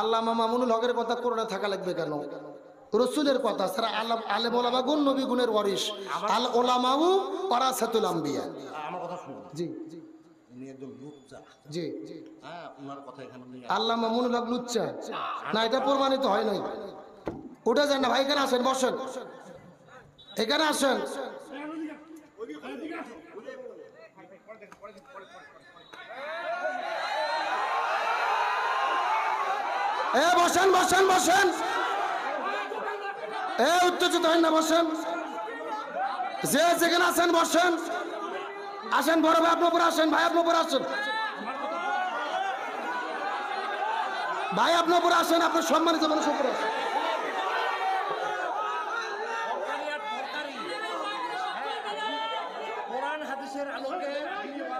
আল্লাহ মামুনুল হকের কথা কোরআনে থাকা লাগবে কেন? রসুলের কথা স্যার আল্লাহ আলে মোলামা গুণ নবী গুণের ওয়ারিস আল ওলামাউ ওরাসাতুল আম্বিয়া। আমার কথা শুনুন। জি। হ্যাঁ আল্লাহ মামুনুল হক লুচ্চা। না এটা প্রমাণিত হয় নাই। উঠে যান না ভাই এখানে আসেন বসেন। এখানে আসেন। এ বসেন বসেন বসেন। এ উত্তেজিত হয় না বসেন। যে যেখানে আছেন বসেন। আসেন বড় ভাই আপনার উপরে আসেন ভাই আপনার উপরে আসেন। ভাই আপনার উপরে আসেন আপনার সম্মানিত মানুষ উপরে আসেন।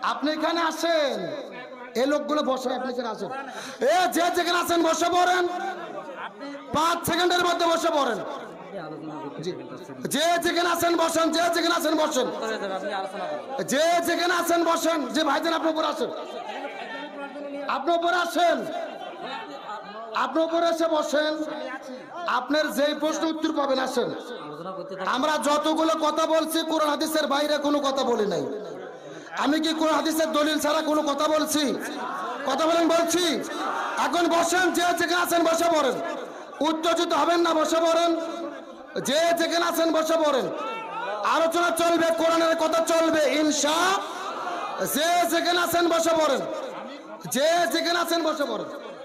আপনি এখানে আসেন। এই লোকগুলো বসে, আপনি এখানে আসেন। এ, যে যেখানে আছেন, বসে পড়েন। পাঁচ সেকেন্ডের মধ্যে বসে পড়েন। যে যেখানে আছেন, বসেন, যে যেখানে আছেন, বসেন। যে যেখানে আছেন, বসেন। যে ভাইজান আপনার উপর আসেন। আপনার উপরে আসেন। আপনার উপরে এসে বসেন। আপনার যেই প্রশ্ন উত্তর পাবেন, আসেন। আমরা যতগুলো কথা বলছি, কোরআন হাদিসের বাইরে কোনো কথা বলি নাই। আমি কি কোন হাদিসের দলিল ছাড়া কোনো কথা বলছি? কথা বলেন, বলছি। এখন বসেন, যে যেখানে আছেন বসে পড়েন। উত্তেজিত হবেন না, বসে পড়েন। যে যেখানে আছেন বসে পড়েন। আলোচনা চলবে, কোরআনের কথা চলবে, ইনশা যে যেখানে আছেন বসে পড়েন। যে যেখানে আছেন বসে পড়েন।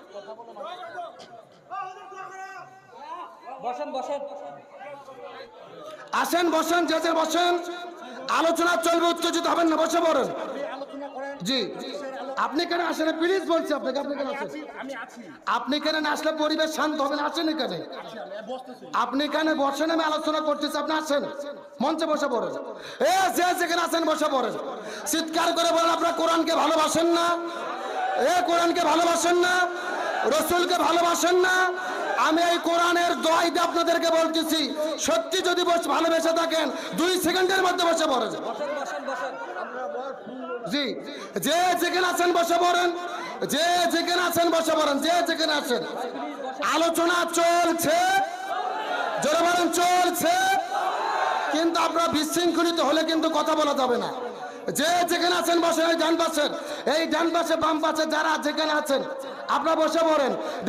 আসেন, বসেন, যে বসেন। আলোচনা চলবে, উত্তেজিত হবেন না, বসে পড়েন। জি। আপনি কেন আসেন প্লিজ বলছি আপনাকে, আপনি কেন আসেন। আপনি কেন আসলে পরিবেশ শান্ত হবে না, আসেন এখানে। আপনি এখানে বসেন, আমি আলোচনা করতেছি, আপনি আসেন। মঞ্চে বসে পড়েন। এ, যে যেখানে আসেন, বসে পড়েন। চিৎকার করে বলেন, আপনারা কোরআনকে ভালোবাসেন না। এ, কোরআনকে ভালোবাসেন না। রসুলকে ভালোবাসেন না। আমি এই কোরআনের দোয়াইতে আপনাদেরকে বলতেছি সত্যি যদি বস ভালোবেসে থাকেন দুই সেকেন্ডের মধ্যে বসে পড়েন জি যে যেখানে আছেন বসে পড়েন যে যেখানে আছেন বসে পড়েন যে যেখানে আছেন। আলোচনা চলছে জোরে বলেন চলছে। কিন্তু আপনারা বিশৃঙ্খলিত হলে কিন্তু কথা বলা যাবে না। যে যেখানে আছেন বসে এই ডান পাশের এই ডান পাশে বাম পাশে যারা যেখানে আছেন আপনারা বসে পড়েন।